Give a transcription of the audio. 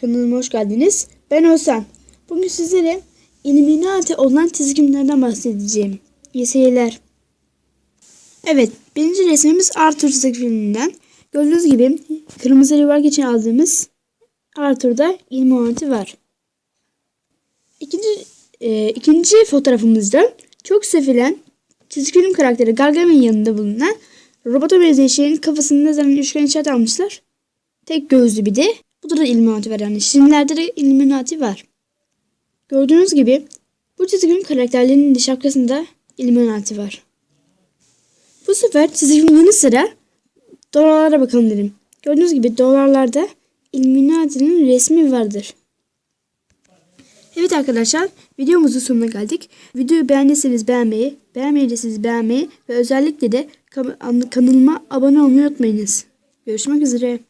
Kanalıma hoş geldiniz. Ben Özlem. Bugün sizlere Illuminati olan çizgimlerden bahsedeceğim. İyi. Evet, birinci resmimiz Arthur çizgi filminden. Gördüğünüz gibi kırmızı yuvarlak için aldığımız Arthur'da Illuminati var. İkinci, e, ikinci fotoğrafımızda çok sevilen çizgi film karakteri Gargamel'in yanında bulunan robota benzeyen şeyin kafasını nazaran üçgen işaret almışlar. Tek gözlü bir de. Bu da Illuminati var yani. Şimdilerde de Illuminati var. Gördüğünüz gibi bu çizgi film karakterlerinin de şapkasında Illuminati var. Bu sefer çizgi filmin yanı sıra dolarlara bakalım dedim. Gördüğünüz gibi dolarlarda Illuminati'nin resmi vardır. Evet arkadaşlar videomuzun sonuna geldik. Videoyu beğendiyseniz beğenmeyi, beğenmediyseniz beğenmeyi ve özellikle de kanalıma abone olmayı unutmayınız. Görüşmek üzere.